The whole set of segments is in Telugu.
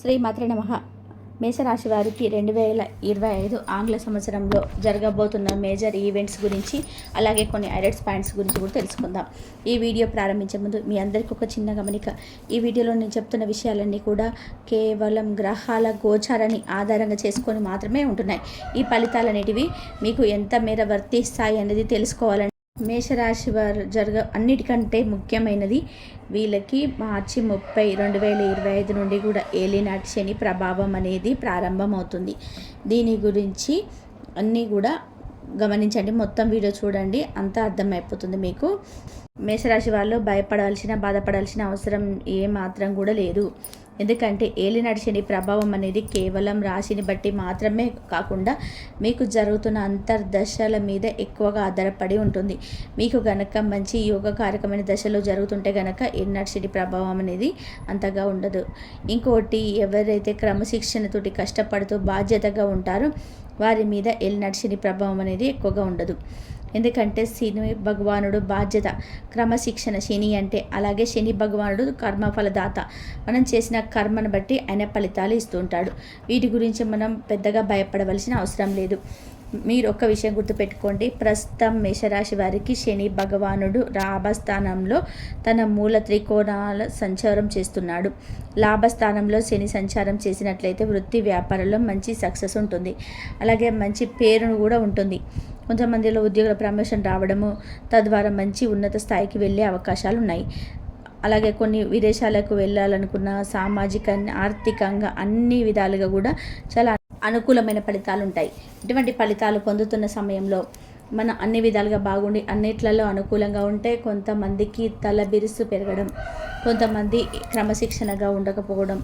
శ్రీ మాత్ర నమ. మేషరాశి వారికి రెండు వేల ఇరవై ఐదు ఆంగ్ల సంవత్సరంలో జరగబోతున్న మేజర్ ఈవెంట్స్ గురించి అలాగే కొన్ని హైలైట్స్ పాయింట్స్ గురించి కూడా తెలుసుకుందాం. ఈ వీడియో ప్రారంభించే ముందు మీ అందరికీ ఒక చిన్న గమనిక. ఈ వీడియోలో నేను చెప్తున్న విషయాలన్నీ కూడా కేవలం గ్రహాల గోచారాన్ని ఆధారంగా చేసుకొని మాత్రమే ఉంటున్నాయి. ఈ ఫలితాలు అనేటివి మీకు ఎంత మేర వర్తిస్తాయి అనేది తెలుసుకోవాలని మేషరాశి వారు జరగ అన్నిటికంటే ముఖ్యమైనది వీళ్ళకి మార్చి ముప్పై రెండు వేల ఇరవై ఐదు నుండి కూడా ఏలినాటి శని ప్రభావం అనేది ప్రారంభమవుతుంది. దీని గురించి అన్నీ కూడా గమనించండి. మొత్తం వీడియో చూడండి. అంతా అర్థమైపోతుంది మీకు. మేషరాశి వాళ్ళు భయపడాల్సిన బాధపడాల్సిన అవసరం ఏ మాత్రం కూడా లేదు. ఎందుకంటే ఏలినాటి శని ప్రభావం అనేది కేవలం రాశిని బట్టి మాత్రమే కాకుండా మీకు జరుగుతున్న అంతర్దశల మీద ఎక్కువగా ఆధారపడి ఉంటుంది. మీకు గనక మంచి యోగకారకమైన దశలో జరుగుతుంటే గనక ఏలినాటి శని ప్రభావం అనేది అంతగా ఉండదు. ఇంకోటి ఎవరైతే క్రమశిక్షణతోటి కష్టపడుతూ బాధ్యతగా ఉంటారో వారి మీద ఏలినాటి శని ప్రభావం అనేది ఎక్కువగా ఉండదు. ఎందుకంటే శని భగవానుడు బాధ్యత క్రమశిక్షణ. శని అంటే అలాగే శని భగవానుడు కర్మఫలదాత మనం చేసిన కర్మను బట్టి ఆయన ఫలితాలు ఇస్తుంటాడు వీటి గురించి మనం పెద్దగా భయపడవలసిన అవసరం లేదు. మీరు ఒక్క విషయం గుర్తుపెట్టుకోండి. ప్రస్తుతం మేషరాశి వారికి శని భగవానుడు లాభస్థానంలో తన మూల త్రికోణాల సంచారం చేస్తున్నాడు. లాభస్థానంలో శని సంచారం చేసినట్లయితే వృత్తి వ్యాపారంలో మంచి సక్సెస్ ఉంటుంది. అలాగే మంచి పేరును కూడా ఉంటుంది. కొంతమందిలో ఉద్యోగుల ప్రమోషన్ రావడము తద్వారా మంచి ఉన్నత స్థాయికి వెళ్ళే అవకాశాలు ఉన్నాయి అలాగే కొన్ని విదేశాలకు వెళ్ళాలనుకున్న సామాజిక ఆర్థికంగా అన్ని విధాలుగా కూడా చాలా అనుకూలమైన ఫలితాలు ఉంటాయి ఇటువంటి ఫలితాలు పొందుతున్న సమయంలో మన అన్ని విధాలుగా బాగుండి అన్నిట్లలో అనుకూలంగా ఉంటే కొంతమందికి తల బిరుసు పెరగడం కొంతమంది క్రమశిక్షణగా ఉండకపోవడం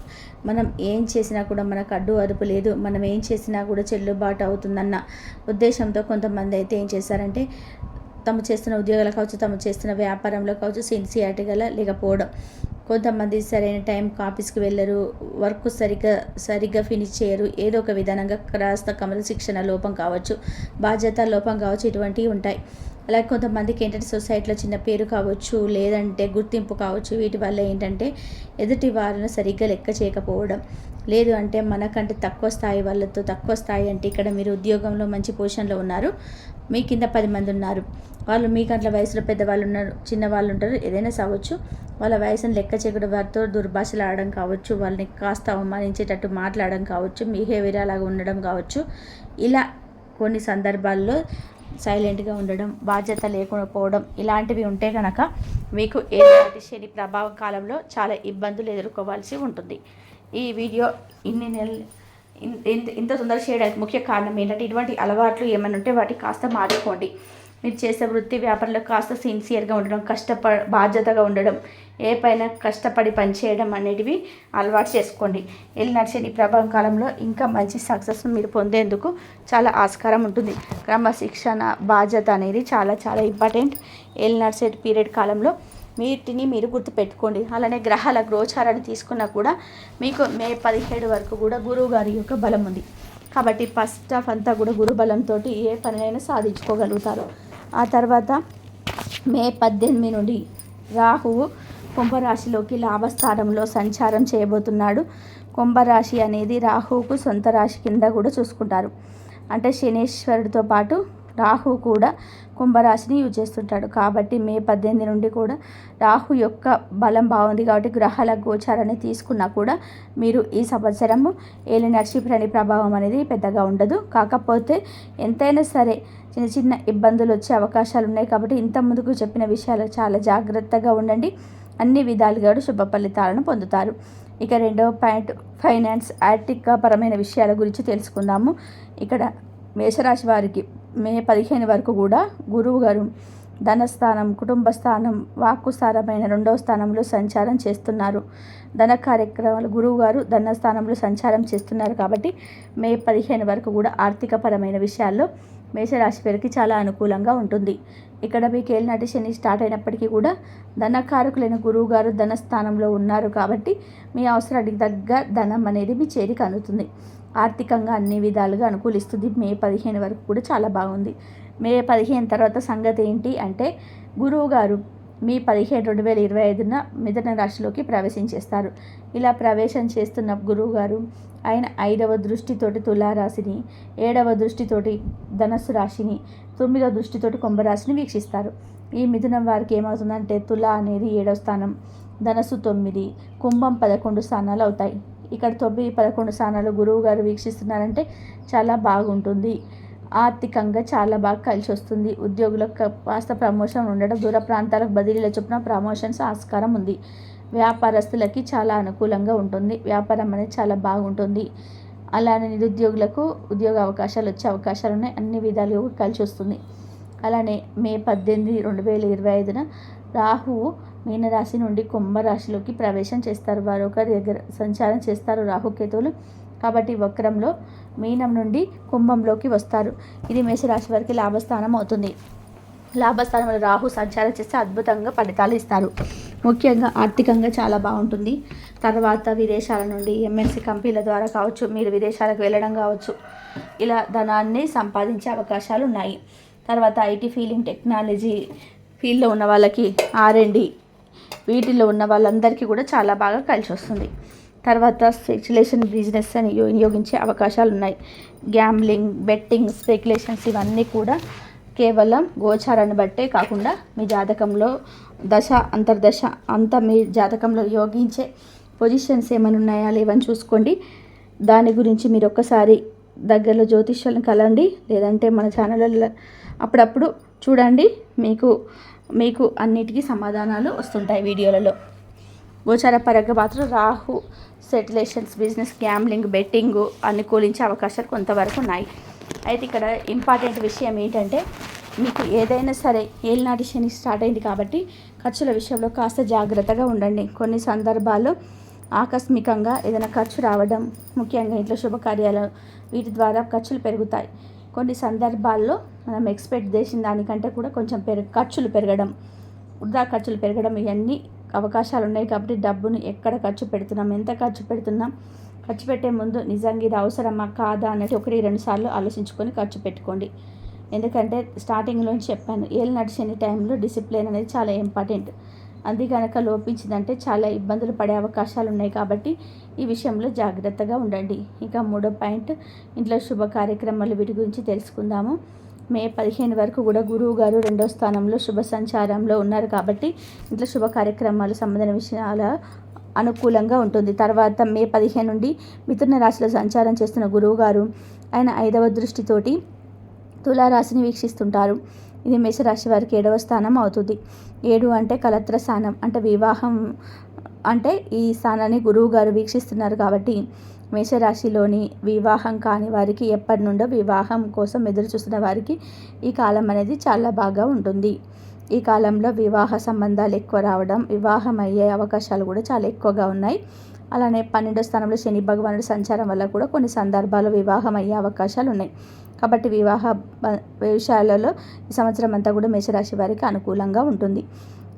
మనం ఏం చేసినా కూడా మనకు అడ్డు అదుపు లేదు మనం ఏం చేసినా కూడా చెల్లుబాటు అవుతుందన్న ఉద్దేశంతో కొంతమంది అయితే ఏం చేశారంటే తమ చేస్తున్న ఉద్యోగాలు కావచ్చు తమ చేస్తున్న వ్యాపారంలో కావచ్చు సిన్సియారిటీ గల లేకపోవడం. కొంతమంది సరైన టైంకి ఆఫీస్కి వెళ్ళరు వర్క్ సరిగ్గా సరిగ్గా ఫినిష్ చేయరు ఏదో ఒక విధానంగా క్రాస్త క్రమశిక్షణ శిక్షణ లోపం కావచ్చు బాధ్యత లోపం కావచ్చు ఇటువంటివి ఉంటాయి. అలాగే కొంతమందికి ఏంటంటే సొసైటీలో చిన్న పేరు కావచ్చు లేదంటే గుర్తింపు కావచ్చు వీటి వల్ల ఏంటంటే ఎదుటి వారిని సరిగ్గా లెక్క చేయకపోవడం. లేదు అంటే మనకంటే తక్కువ స్థాయి వాళ్ళతో తక్కువ స్థాయి అంటే ఇక్కడ మీరు ఉద్యోగంలో మంచి పొజిషన్లో ఉన్నారు మీ కింద పది మంది ఉన్నారు. వాళ్ళు మీకంట్ల వయసులో పెద్దవాళ్ళు ఉన్నారు చిన్నవాళ్ళు ఉంటారు ఏదైనా సావచ్చు. వాళ్ళ వయసును లెక్క చేయకుండా వారితో దుర్భాషలు ఆడడం కావచ్చు వాళ్ళని కాస్త అవమానించేటట్టు మాట్లాడడం కావచ్చు బిహేవియర్ అలాగా ఉండడం కావచ్చు. ఇలా కొన్ని సందర్భాల్లో సైలెంట్గా ఉండడం బాధ్యత లేకుండా పోవడం ఇలాంటివి ఉంటే కనుక మీకు ఏనాటి శని ప్రభావ కాలంలో చాలా ఇబ్బందులు ఎదుర్కోవాల్సి ఉంటుంది. ఈ వీడియో ఇన్ని నెలలు ఇంత ఇంత తొందర చేయడానికి ముఖ్య కారణం ఏంటంటే ఇటువంటి అలవాట్లు ఏమైనా ఉంటే వాటికి కాస్త మారుకోండి మీరు చేసే వృత్తి వ్యాపారంలో కాస్త సిన్సియర్గా ఉండడం కష్టప బాధ్యతగా ఉండడం ఏ పైన కష్టపడి పనిచేయడం అనేటివి అలవాటు చేసుకోండి. ఎల్లినాటి శని ప్రభావం కాలంలో ఇంకా మంచి సక్సెస్ మీరు పొందేందుకు చాలా ఆస్కారం ఉంటుంది. క్రమశిక్షణ బాధ్యత అనేది చాలా చాలా ఇంపార్టెంట్ ఎల్లి నడిచే పీరియడ్ కాలంలో వీటిని మీరు గుర్తుపెట్టుకోండి. అలానే గ్రహాల గ్రోచారాన్ని తీసుకున్నా కూడా మీకు మే పదిహేడు వరకు కూడా గురువు గారి యొక్క బలం ఉంది. కాబట్టి ఫస్ట్ ఆఫ్ అంతా కూడా గురు బలంతో ఏ పనినైనా సాధించుకోగలుగుతారు. ఆ తర్వాత మే పద్దెనిమిది నుండి రాహువు కుంభరాశిలోకి లాభస్థానంలో సంచారం చేయబోతున్నాడు. కుంభరాశి అనేది రాహువుకు సొంత రాశి కింద కూడా చూసుకుంటారు. అంటే శనీశ్వరుడితో పాటు రాహు కూడా కుంభరాశిని యూజ్ చేస్తుంటాడు. కాబట్టి మే పద్దెనిమిది నుండి కూడా రాహు యొక్క బలం బాగుంది కాబట్టి గ్రహాల గోచారాన్ని తీసుకున్నా కూడా మీరు ఈ సంవత్సరము ఏలి నర్షిప్రణి ప్రభావం అనేది పెద్దగా ఉండదు. కాకపోతే ఎంతైనా సరే చిన్న చిన్న ఇబ్బందులు వచ్చే అవకాశాలు ఉన్నాయి కాబట్టి ఇంత ముందుకు చెప్పిన విషయాలు చాలా జాగ్రత్తగా ఉండండి. అన్ని విధాలుగా శుభ ఫలితాలను పొందుతారు. ఇక రెండవ పాయింట్ ఫైనాన్స్ ఆర్థిక పరమైన విషయాల గురించి తెలుసుకుందాము. ఇక్కడ మేషరాశి వారికి మే పదిహేను వరకు కూడా గురువు గారు ధనస్థానం కుటుంబ స్థానం వాక్కు స్థానమైన రెండవ స్థానంలో సంచారం చేస్తున్నారు. ధన కార్యక్రమాలు గురువు గారు ధనస్థానంలో సంచారం చేస్తున్నారు కాబట్టి మే పదిహేను వరకు కూడా ఆర్థికపరమైన విషయాల్లో మేషరాశి వారికి చాలా అనుకూలంగా ఉంటుంది. ఇక్కడ మీకు ఏలినాటి శని స్టార్ట్ అయినప్పటికీ కూడా ధనకారకులైన గురువు గారు ధనస్థానంలో ఉన్నారు కాబట్టి మీ అవసరానికి తగ్గ ధనం అనేది మీ చేరిక అందుతుంది. ఆర్థికంగా అన్ని విధాలుగా అనుకూలిస్తుంది. మే పదిహేను వరకు కూడా చాలా బాగుంది. మే పదిహేను తర్వాత సంగతి ఏంటి అంటే గురువు గారు మీ పదిహేడు రెండు వేల ఇరవై ఐదున మిథున రాశిలోకి ప్రవేశించేస్తారు. ఇలా ప్రవేశం చేస్తున్న గురువు గారు ఆయన ఐదవ దృష్టితోటి తులారాశిని ఏడవ దృష్టితోటి ధనస్సు రాశిని తొమ్మిదవ దృష్టితోటి కుంభరాశిని వీక్షిస్తారు. ఈ మిథునం వారికి ఏమవుతుందంటే తుల అనేది ఏడవ స్థానం ధనస్సు తొమ్మిది కుంభం పదకొండు స్థానాలు అవుతాయి. ఇక్కడ తొమ్మిది పదకొండు స్థానాలు గురువు గారు వీక్షిస్తున్నారంటే చాలా బాగుంటుంది. ఆర్థికంగా చాలా బాగా కలిసి వస్తుంది ఉద్యోగులకు కాస్త ప్రమోషన్ ఉండడం దూర ప్రాంతాలకు బదిలీల చొప్పున ప్రమోషన్స్ ఆస్కారం ఉంది. వ్యాపారస్తులకి చాలా అనుకూలంగా ఉంటుంది. వ్యాపారం అనేది చాలా బాగుంటుంది. అలానే నిరుద్యోగులకు ఉద్యోగ అవకాశాలు వచ్చే అవకాశాలు ఉన్నాయి. అన్ని విధాలుగా కలిసి వస్తుంది అలానే మే పద్దెనిమిది రెండు వేల ఇరవై ఐదున రాహువు మీనరాశి నుండి కుంభరాశిలోకి ప్రవేశం చేస్తారు. వారు ఒకరి దగ్గర సంచారం చేస్తారు. రాహుకేతువులు కాబట్టి వక్రంలో మీనం నుండి కుంభంలోకి వస్తారు. ఇది మేషరాశి వారికి లాభస్థానం అవుతుంది. లాభస్థానంలో రాహు సంచారం చేస్తే అద్భుతంగా ఫలితాలు ఇస్తారు. ముఖ్యంగా ఆర్థికంగా చాలా బాగుంటుంది. తర్వాత విదేశాల నుండి ఎంఎస్సి కంపెనీల ద్వారా కావచ్చు మీరు విదేశాలకు వెళ్ళడం కావచ్చు ఇలా ధనాన్ని సంపాదించే అవకాశాలు ఉన్నాయి. తర్వాత ఐటీ ఫీలింగ్ టెక్నాలజీ ఫీల్డ్లో ఉన్న వాళ్ళకి ఆర్ఎండి వీటిల్లో ఉన్న వాళ్ళందరికీ కూడా చాలా బాగా కలిసి వస్తుంది. తర్వాత స్పెక్యులేషన్ బిజినెస్ అని వినియోగించే అవకాశాలు ఉన్నాయి గ్యామ్లింగ్ బెట్టింగ్ స్పెక్యులేషన్స్ ఇవన్నీ కూడా కేవలం గోచారాన్ని బట్టే కాకుండా మీ జాతకంలో దశ అంతర్దశ అంతా మీ జాతకంలో యోగించే పొజిషన్స్ ఏమైనా ఉన్నాయా లేవని చూసుకోండి. దాని గురించి మీరు ఒక్కసారి దగ్గరలో జ్యోతిష్యాలను కలండి. లేదంటే మన ఛానళ్ళ అప్పుడప్పుడు చూడండి. మీకు మీకు అన్నిటికీ సమాధానాలు వస్తుంటాయి వీడియోలలో. గోచార పరంగా మాత్రం రాహు సెటిలేషన్స్ బిజినెస్ గ్యాంబ్లింగ్ బెట్టింగ్ అనుకూలించే అవకాశాలు కొంతవరకు ఉన్నాయి. అయితే ఇక్కడ ఇంపార్టెంట్ విషయం ఏంటంటే మీకు ఏదైనా సరే ఏలినాటి శని స్టార్ట్ అయింది కాబట్టి ఖర్చుల విషయంలో కాస్త జాగ్రత్తగా ఉండండి. కొన్ని సందర్భాల్లో ఆకస్మికంగా ఏదైనా ఖర్చు రావడం ముఖ్యంగా ఇంట్లో శుభకార్యాలు వీటి ద్వారా ఖర్చులు పెరుగుతాయి. కొన్ని సందర్భాల్లో మనం ఎక్స్పెక్ట్ చేసిన దానికంటే కూడా కొంచెం పెరుగు ఖర్చులు పెరగడం వృధా ఖర్చులు పెరగడం ఇవన్నీ అవకాశాలు ఉన్నాయి కాబట్టి డబ్బును ఎక్కడ ఖర్చు పెడుతున్నాం ఎంత ఖర్చు పెడుతున్నాం ఖర్చు పెట్టే ముందు నిజంగా ఇది అవసరమా కాదా అన్నట్టు ఒకటి రెండు సార్లు ఆలోచించుకొని ఖర్చు పెట్టుకోండి. ఎందుకంటే స్టార్టింగ్లో చెప్పాను ఏళ్ళు నడిచిన టైంలో డిసిప్లిన్ అనేది చాలా ఇంపార్టెంట్. అది కనుక లోపించిందంటే చాలా ఇబ్బందులు పడే అవకాశాలు ఉన్నాయి కాబట్టి ఈ విషయంలో జాగ్రత్తగా ఉండండి. ఇంకా మూడో పాయింట్ ఇంట్లో శుభ కార్యక్రమాలు వీటి గురించి తెలుసుకుందాము. మే పదిహేను వరకు కూడా గురువు గారు రెండో స్థానంలో శుభ సంచారంలో ఉన్నారు కాబట్టి ఇంట్లో శుభ కార్యక్రమాలు సంబంధించిన విషయాల అనుకూలంగా ఉంటుంది. తర్వాత మే పదిహేను నుండి మిథున రాశిలో సంచారం చేస్తున్న గురువు గారు ఆయన ఐదవ దృష్టితోటి తులారాశిని వీక్షిస్తుంటారు. ఇది మేషరాశి వారికి ఏడవ స్థానం అవుతుంది. ఏడు అంటే కలత్ర స్థానం అంటే వివాహం అంటే ఈ స్థానాన్ని గురువు గారు వీక్షిస్తున్నారు కాబట్టి మేషరాశిలోని వివాహం కాని వారికి ఎప్పటి నుండో వివాహం కోసం ఎదురు చూస్తున్న వారికి ఈ కాలం అనేది చాలా బాగా ఉంటుంది. ఈ కాలంలో వివాహ సంబంధాలు ఎక్కువ రావడం వివాహం అయ్యే అవకాశాలు కూడా చాలా ఎక్కువగా ఉన్నాయి. అలానే పన్నెండో స్థానంలో శని భగవానుడు సంచారం వల్ల కూడా కొన్ని సందర్భాల్లో వివాహం అయ్యే అవకాశాలు ఉన్నాయి. కాబట్టి వివాహ విషయాలలో ఈ సంవత్సరం అంతా కూడా మేషరాశి వారికి అనుకూలంగా ఉంటుంది.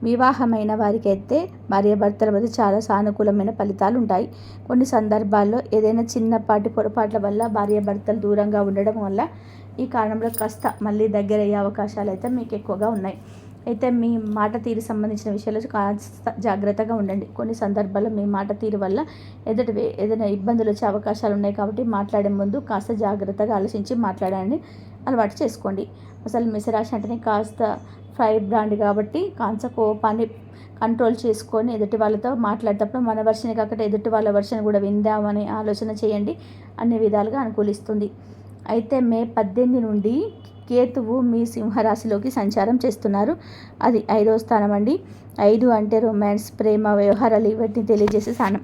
వివాహమైన వారికైతే భార్యాభర్తల మధ్య చాలా సానుకూలమైన ఫలితాలు ఉంటాయి. కొన్ని సందర్భాల్లో ఏదైనా చిన్నపాటి పొరపాట్ల వల్ల భార్యాభర్తలు దూరంగా ఉండడం వల్ల ఈ కారణంలో కాస్త మళ్ళీ దగ్గర అయ్యే అవకాశాలు అయితే మీకు ఎక్కువగా ఉన్నాయి. అయితే మీ మాట తీరు సంబంధించిన విషయాలు కాస్త జాగ్రత్తగా ఉండండి. కొన్ని సందర్భాల్లో మీ మాట తీరు వల్ల ఎదుటి ఏదైనా ఇబ్బందులు వచ్చే అవకాశాలు ఉన్నాయి కాబట్టి మాట్లాడే ముందు కాస్త జాగ్రత్తగా ఆలోచించి మాట్లాడండి అలవాటు చేసుకోండి. అసలు మిసరాశి అంటేనే కాస్త ఫ్రై బ్రాండ్ కాబట్టి కాంచ కోపాన్ని కంట్రోల్ చేసుకొని ఎదుటి వాళ్ళతో మాట్లాడేటప్పుడు మన వర్షన్ కాకుండా ఎదుటి వాళ్ళ వర్షన్ కూడా విందామని ఆలోచన చేయండి అన్ని విధాలుగా అనుకూలిస్తుంది. అయితే మే పద్దెనిమిది నుండి కేతువు మీ సింహరాశిలోకి సంచారం చేస్తున్నారు. అది ఐదో స్థానం అండి. ఐదు అంటే రొమాన్స్ ప్రేమ వ్యవహారాలు ఇవన్నీ తెలియజేసే స్థానం.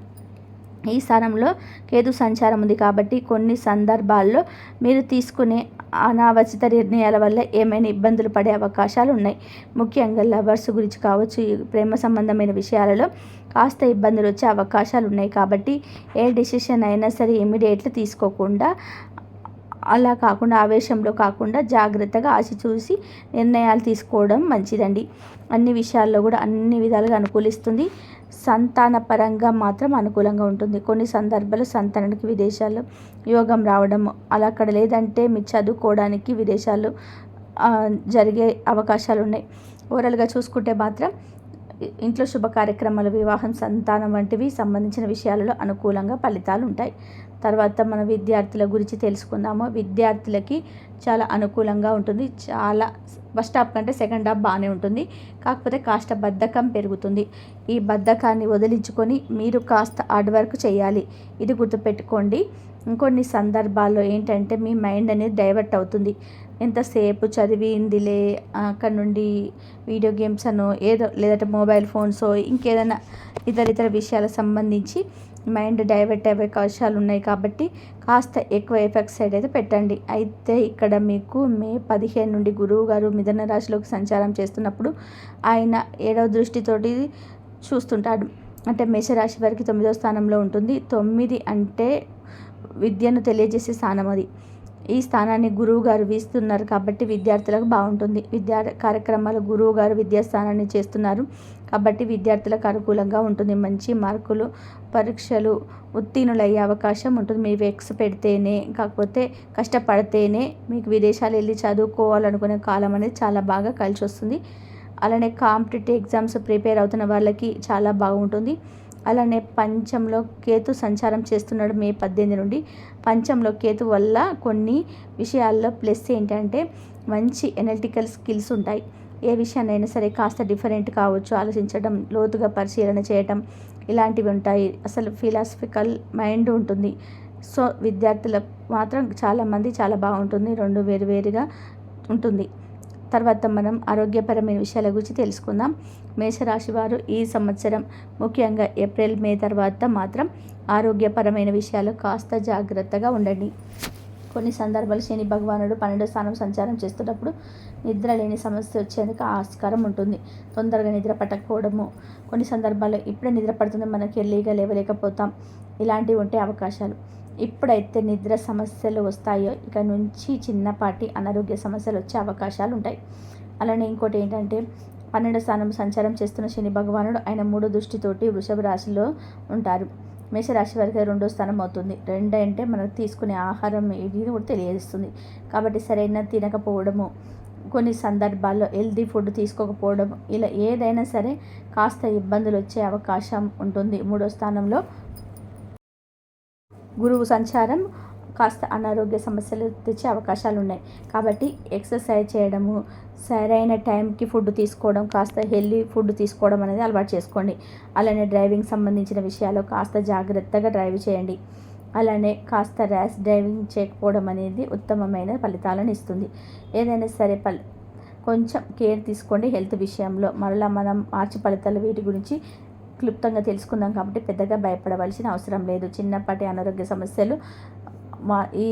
ఈ స్థానంలో కేతు సంచారం ఉంది కాబట్టి కొన్ని సందర్భాల్లో మీరు తీసుకునే అనావచిత నిర్ణయాల వల్ల ఏమైనా ఇబ్బందులు పడే అవకాశాలు ఉన్నాయి. ముఖ్యంగా లవర్స్ గురించి కావచ్చు ప్రేమ సంబంధమైన విషయాలలో కాస్త ఇబ్బందులు వచ్చే అవకాశాలు ఉన్నాయి. కాబట్టి ఏ డిసిషన్ అయినా సరే ఇమీడియట్లీ తీసుకోకుండా అలా కాకుండా ఆవేశంలో కాకుండా జాగ్రత్తగా ఆశ చూసి నిర్ణయాలు తీసుకోవడం మంచిదండి. అన్ని విషయాల్లో కూడా అన్ని విధాలుగా అనుకూలిస్తుంది. సంతాన పరంగా మాత్రం అనుకూలంగా ఉంటుంది. కొన్ని సందర్భాలు సంతానానికి విదేశాల్లో యోగం రావడం అలా అక్కడ లేదంటే మీరు చదువుకోవడానికి విదేశాలు జరిగే అవకాశాలు ఉన్నాయి. ఓవరాల్గా చూసుకుంటే మాత్రం ఇంట్లో శుభ కార్యక్రమాలు వివాహం సంతానం వంటివి సంబంధించిన విషయాలలో అనుకూలంగా ఫలితాలు ఉంటాయి. తర్వాత మన విద్యార్థుల గురించి తెలుసుకుందాము. విద్యార్థులకి చాలా అనుకూలంగా ఉంటుంది. చాలా ఫస్ట్ హాఫ్ కంటే సెకండ్ హాఫ్ బాగానే ఉంటుంది. కాకపోతే కాస్త బద్ధకం పెరుగుతుంది. ఈ బద్ధకాన్ని వదిలించుకొని మీరు కాస్త హార్డ్ వర్క్ చేయాలి. ఇది గుర్తుపెట్టుకోండి. ఇంకొన్ని సందర్భాల్లో ఏంటంటే మీ మైండ్ అనేది డైవర్ట్ అవుతుంది. ఎంతసేపు చదివిందిలే అక్కడ నుండి వీడియో గేమ్స్ అనో ఏదో లేదంటే మొబైల్ ఫోన్స్ ఇంకేదైనా ఇతర ఇతర విషయాలకు సంబంధించి మైండ్ డైవర్ట్ అయ్యే అవకాశాలు ఉన్నాయి కాబట్టి కాస్త ఎక్కువ ఎఫెక్ట్ సైడ్ అయితే పెట్టండి. అయితే ఇక్కడ మీకు మే పదిహేను నుండి గురువు గారు మిథున రాశిలోకి సంచారం చేస్తున్నప్పుడు ఆయన ఏడవ దృష్టితోటి చూస్తుంటాడు. అంటే మేషరాశి వారికి తొమ్మిదో స్థానంలో ఉంటుంది. తొమ్మిది అంటే విద్యను తెలియజేసే స్థానం అది. ఈ స్థానాన్ని గురువు గారు వీస్తున్నారు కాబట్టి విద్యార్థులకు బాగుంటుంది. విద్యా కార్యక్రమాలు గురువు గారు విద్యాస్థానాన్ని చేస్తున్నారు. కాబట్టి విద్యార్థులకు అనుకూలంగా ఉంటుంది. మంచి మార్కులు పరీక్షలు ఉత్తీర్ణులయ్యే అవకాశం ఉంటుంది. మీరు ఎక్స్ పెడితేనే కాకపోతే కష్టపడితేనే మీకు విదేశాలు వెళ్ళి చదువుకోవాలనుకునే కాలం అనేది చాలా బాగా కలిసి వస్తుంది అలానే కాంపిటేటివ్ ఎగ్జామ్స్ ప్రిపేర్ అవుతున్న వాళ్ళకి చాలా బాగుంటుంది. అలానే పంచంలో కేతు సంచారం చేస్తున్నాడు మే పద్దెనిమిది నుండి. పంచంలో కేతు వల్ల కొన్ని విషయాల్లో ప్లస్ ఏంటంటే మంచి ఎనలిటికల్ స్కిల్స్ ఉంటాయి. ఏ విషయాన్నైనా సరే కాస్త డిఫరెంట్ కావచ్చు. ఆలోచించడం లోతుగా పరిశీలన చేయటం ఇలాంటివి ఉంటాయి. అసలు ఫిలాసఫికల్ మైండ్ ఉంటుంది. సో విద్యార్థులకు మాత్రం చాలామంది చాలా బాగుంటుంది. రెండు వేరు వేరుగా ఉంటుంది. తర్వాత మనం ఆరోగ్యపరమైన విషయాల గురించి తెలుసుకుందాం. మేషరాశి వారు ఈ సంవత్సరం ముఖ్యంగా ఏప్రిల్ మే తర్వాత మాత్రం ఆరోగ్యపరమైన విషయాలు కాస్త జాగ్రత్తగా ఉండండి. కొన్ని సందర్భాలు శని భగవానుడు పన్నెండో స్థానం సంచారం చేస్తున్నప్పుడు నిద్ర లేని సమస్య వచ్చేందుకు ఆస్కారం ఉంటుంది. తొందరగా నిద్ర పట్టకపోవడము. కొన్ని సందర్భాల్లో ఇప్పుడే నిద్ర పడుతుంది మనకి ఎల్లీగా లేవలేకపోతాం. ఇలాంటివి ఉంటే అవకాశాలు. ఇప్పుడైతే నిద్ర సమస్యలు వస్తాయో ఇక నుంచి చిన్నపాటి అనారోగ్య సమస్యలు వచ్చే అవకాశాలు ఉంటాయి. అలానే ఇంకోటి ఏంటంటే పన్నెండు స్థానం సంచారం చేస్తున్న శని భగవానుడు ఆయన మూడు దృష్టితోటి వృషభ రాశిలో ఉంటారు. మేషరాశి వారికి రెండో స్థానం అవుతుంది. రెండు అంటే మనకు తీసుకునే ఆహారం ఇది కూడా తెలియజేస్తుంది. కాబట్టి సరైన తినకపోవడము కొన్ని సందర్భాల్లో హెల్దీ ఫుడ్ తీసుకోకపోవడం ఇలా ఏదైనా సరే కాస్త ఇబ్బందులు వచ్చే అవకాశం ఉంటుంది. మూడో స్థానంలో గురువు సంచారం కాస్త అనారోగ్య సమస్యలు తెచ్చే అవకాశాలు ఉన్నాయి కాబట్టి ఎక్సర్సైజ్ చేయడము సరైన టైంకి ఫుడ్ తీసుకోవడం కాస్త హెల్దీ ఫుడ్ తీసుకోవడం అనేది అలవాటు చేసుకోండి. అలానే డ్రైవింగ్ సంబంధించిన విషయాలు కాస్త జాగ్రత్తగా డ్రైవ్ చేయండి. అలానే కాస్త ర్యాష్ డ్రైవింగ్ చేయకపోవడం అనేది ఉత్తమమైన ఫలితాలను ఇస్తుంది. ఏదైనా సరే ఫలి కొంచెం కేర్ తీసుకోండి హెల్త్ విషయంలో. మరలా మనం మార్చి ఫలితాలు వీటి గురించి క్లుప్తంగా తెలుసుకుందాం కాబట్టి పెద్దగా భయపడవలసిన అవసరం లేదు. చిన్నప్పటి అనారోగ్య సమస్యలు మా ఈ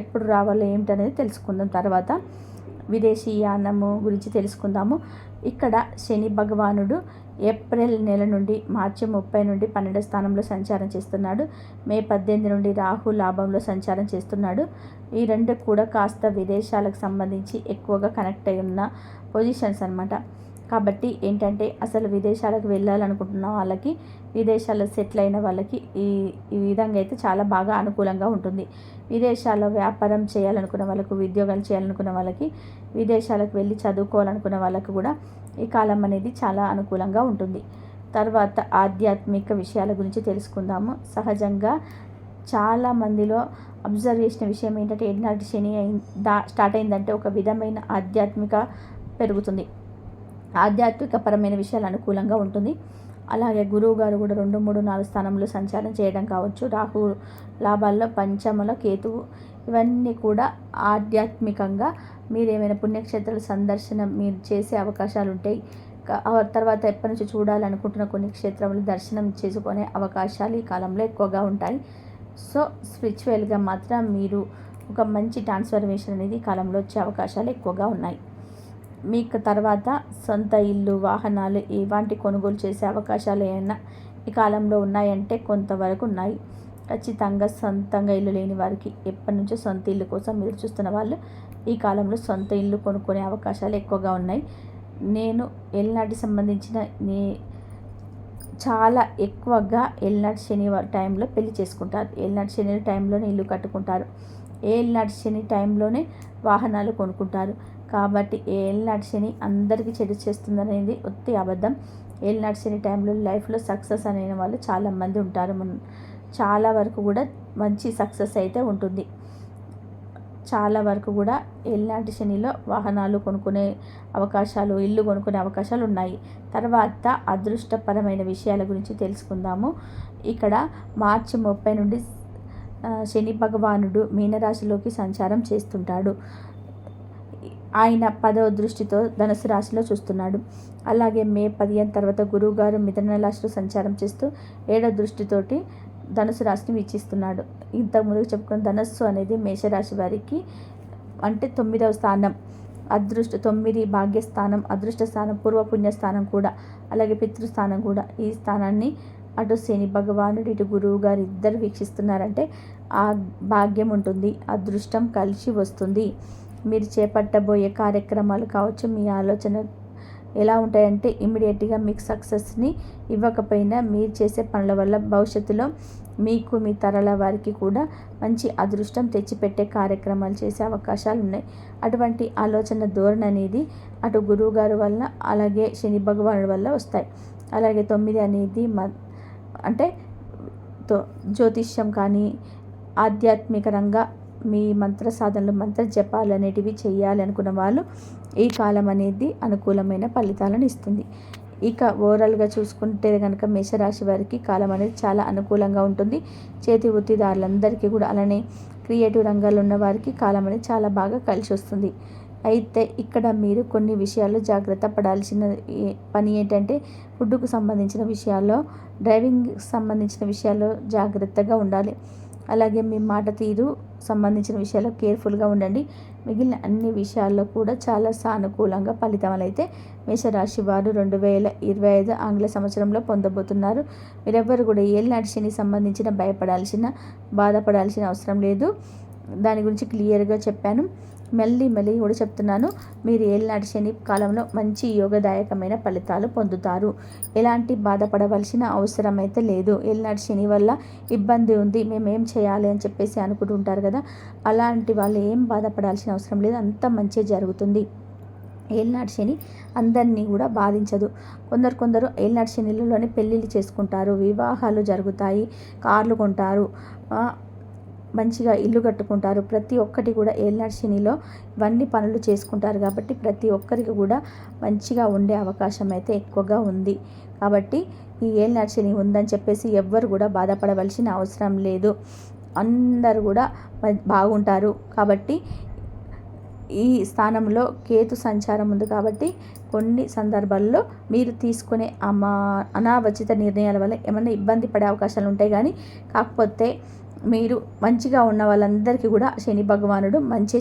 ఎప్పుడు రావాలో ఏమిటనేది తెలుసుకుందాం. తర్వాత విదేశీ యానము గురించి తెలుసుకుందాము. ఇక్కడ శని భగవానుడు ఏప్రిల్ నెల నుండి మార్చి ముప్పై నుండి పన్నెండో స్థానంలో సంచారం చేస్తున్నాడు. మే పద్దెనిమిది నుండి రాహు లాభంలో సంచారం చేస్తున్నాడు. ఈ రెండు కూడా కాస్త విదేశాలకు సంబంధించి ఎక్కువగా కనెక్ట్ అయి ఉన్న పొజిషన్స్ అనమాట కాబట్టి ఏంటంటే అసలు విదేశాలకు వెళ్ళాలనుకుంటున్న వాళ్ళకి విదేశాల్లో సెటిల్ అయిన వాళ్ళకి ఈ ఈ విధంగా అయితే చాలా బాగా అనుకూలంగా ఉంటుంది. విదేశాల్లో వ్యాపారం చేయాలనుకున్న వాళ్ళకు ఉద్యోగాలు చేయాలనుకున్న వాళ్ళకి విదేశాలకు వెళ్ళి చదువుకోవాలనుకున్న వాళ్ళకు కూడా ఈ కాలం అనేది చాలా అనుకూలంగా ఉంటుంది. తర్వాత ఆధ్యాత్మిక విషయాల గురించి తెలుసుకుందాము. సహజంగా చాలా మందిలో అబ్జర్వ్ చేసిన విషయం ఏంటంటే ఏనాటి శని దా స్టార్ట్ అయిందంటే ఒక విధమైన ఆధ్యాత్మిక పెరుగుతుంది. ఆధ్యాత్మికపరమైన విషయాలు అనుకూలంగా ఉంటుంది. అలాగే గురువు గారు కూడా రెండు మూడు నాలుగు స్థానంలో సంచారం చేయడం కావచ్చు. రాహు లాభాల్లో పంచముల కేతువు ఇవన్నీ కూడా ఆధ్యాత్మికంగా మీరు ఏమైనా పుణ్యక్షేత్రాల సందర్శనం మీరు చేసే అవకాశాలు ఉంటాయి. తర్వాత ఎప్పటి నుంచి చూడాలనుకుంటున్న కొన్ని క్షేత్రములు దర్శనం చేసుకునే అవకాశాలు ఈ కాలంలో ఎక్కువగా ఉంటాయి. సో స్పిరిచువల్గా మాత్రం మీరు ఒక మంచి ట్రాన్స్ఫర్మేషన్ అనేది కాలంలో వచ్చే అవకాశాలు ఎక్కువగా ఉన్నాయి. మీకు తర్వాత సొంత ఇల్లు వాహనాలు ఇలాంటి కొనుగోలు చేసే అవకాశాలు ఏమైనా ఈ కాలంలో ఉన్నాయంటే కొంతవరకు ఉన్నాయి. ఖచ్చితంగా సొంతంగా ఇల్లు లేని వారికి ఎప్పటి నుంచో సొంత ఇల్లు కోసం ఎదురు చూస్తున్న వాళ్ళు ఈ కాలంలో సొంత ఇల్లు కొనుక్కునే అవకాశాలు ఎక్కువగా ఉన్నాయి. నేను ఎల్నాటి సంబంధించిన నే చాలా ఎక్కువగా ఎల్నాటి శనివారం టైంలో పెళ్ళి చేసుకుంటారు. ఎల్నాటి శని టైంలోనే ఇల్లు కట్టుకుంటారు. ఏళ్ళనాటి శని టైంలోనే వాహనాలు కొనుక్కుంటారు. కాబట్టి ఏళ్ళనాటి శని అందరికీ చెడు చేస్తుందనేది ఒత్తి అబద్ధం. ఏలినాటి శని టైంలో లైఫ్లో సక్సెస్ అనే వాళ్ళు చాలామంది ఉంటారు. చాలా వరకు కూడా మంచి సక్సెస్ అయితే ఉంటుంది. చాలా వరకు కూడా ఏలినాటి శనిలో వాహనాలు కొనుక్కునే అవకాశాలు ఇల్లు కొనుక్కునే అవకాశాలు ఉన్నాయి. తర్వాత అదృష్టపరమైన విషయాల గురించి తెలుసుకుందాము. ఇక్కడ మార్చి ముప్పై నుండి శని భగవానుడు మీనరాశిలోకి సంచారం చేస్తుంటాడు. ఆయన పదవ దృష్టితో ధనుసు రాశిలో చూస్తున్నాడు. అలాగే మే పదిహేను తర్వాత గురువుగారు మిథున రాశిలో సంచారం చేస్తూ ఏడో దృష్టితోటి ధనుసు రాశిని వీక్షిస్తున్నాడు. ఇంతకుముందు చెప్పుకున్న ధనస్సు అనేది మేషరాశి వారికి అంటే తొమ్మిదవ స్థానం. అదృష్ట తొమ్మిది భాగ్యస్థానం అదృష్ట స్థానం పూర్వపుణ్యస్థానం కూడా అలాగే పితృస్థానం కూడా ఈ స్థానాన్ని అటు శని భగవానుడు ఇటు గురువు గారు ఇద్దరు వీక్షిస్తున్నారంటే ఆ భాగ్యం ఉంటుంది అదృష్టం కలిసి వస్తుంది. మీరు చేపట్టబోయే కార్యక్రమాలు కావచ్చు మీ ఆలోచన ఎలా ఉంటాయంటే ఇమీడియట్గా మీకు సక్సెస్ని ఇవ్వకపోయినా మీరు చేసే పనుల వల్ల భవిష్యత్తులో మీకు మీ తరల వారికి కూడా మంచి అదృష్టం తెచ్చిపెట్టే కార్యక్రమాలు చేసే అవకాశాలు ఉన్నాయి అటువంటి ఆలోచన ధోరణి అనేది అటు గురువుగారు వల్ల అలాగే శని భగవానుడి వల్ల వస్తాయి. అలాగే తొమ్మిది అనేది మ అంటే జ్యోతిష్యం కానీ ఆధ్యాత్మిక రంగా మీ మంత్ర సాధనలు మంత్ర జపాలు అనేటివి చేయాలి అనుకున్న వాళ్ళు ఈ కాలం అనేది అనుకూలమైన ఫలితాలను ఇస్తుంది. ఇక ఓవరాల్గా చూసుకుంటే కనుక మేషరాశి వారికి కాలం అనేది చాలా అనుకూలంగా ఉంటుంది. చేతి వృత్తిదారులందరికీ కూడా అలానే క్రియేటివ్ రంగాల్లో ఉన్న వారికి కాలం అనేది చాలా బాగా కలిసి వస్తుంది అయితే ఇక్కడ మీరు కొన్ని విషయాల్లో జాగ్రత్త పడాల్సిన పని ఏంటంటే ఫుడ్కు సంబంధించిన విషయాల్లో డ్రైవింగ్ సంబంధించిన విషయాల్లో జాగ్రత్తగా ఉండాలి. అలాగే మీ మాట తీరు సంబంధించిన విషయాల్లో కేర్ఫుల్గా ఉండండి. మిగిలిన అన్ని విషయాల్లో కూడా చాలా సానుకూలంగా ఫలితాలు అయితే మేషరాశి వారు రెండు వేల ఇరవై ఐదు ఆంగ్ల సంవత్సరంలో పొందబోతున్నారు. మీరెవ్వరు కూడా ఏళ్ళనాటి శని సంబంధించిన భయపడాల్సిన బాధపడాల్సిన అవసరం లేదు. దాని గురించి క్లియర్గా చెప్పాను. మెల్లి మెల్లి కూడా చెప్తున్నాను. మీరు ఏలినాటి శని కాలంలో మంచి యోగదాయకమైన ఫలితాలు పొందుతారు. ఎలాంటి బాధపడవలసిన అవసరం అయితే లేదు. ఏలినాటి శని వల్ల ఇబ్బంది ఉంది. మేమేం చేయాలి అని చెప్పేసి అనుకుంటుంటారు కదా. అలాంటి వాళ్ళు ఏం బాధపడాల్సిన అవసరం లేదు. అంత మంచి జరుగుతుంది. ఏలినాటి శని అందరినీ కూడా బాధించదు. కొందరు కొందరు ఏలినాటి శనిలోనే పెళ్ళిళ్ళు చేసుకుంటారు. వివాహాలు జరుగుతాయి. కార్లు కొంటారు. మంచిగా ఇల్లు కట్టుకుంటారు. ప్రతి ఒక్కటి కూడా ఏళ్ళనాటి శనిలో ఇవన్నీ పనులు చేసుకుంటారు కాబట్టి ప్రతి ఒక్కరికి కూడా మంచిగా ఉండే అవకాశం అయితే ఎక్కువగా ఉంది. కాబట్టి ఈ ఏళ్ళనాటి శని ఉందని చెప్పేసి ఎవ్వరు కూడా బాధపడవలసిన అవసరం లేదు. అందరూ కూడా బాగుంటారు. కాబట్టి ఈ స్థానంలో కేతు సంచారం ఉంది కాబట్టి కొన్ని సందర్భాల్లో మీరు తీసుకునే అమా అనావచిత నిర్ణయాల వల్ల ఏమైనా ఇబ్బంది పడే అవకాశాలు ఉంటాయి కానీ కాకపోతే మీరు మంచిగా ఉన్న వాళ్ళందరికీ కూడా శని భగవానుడు మంచి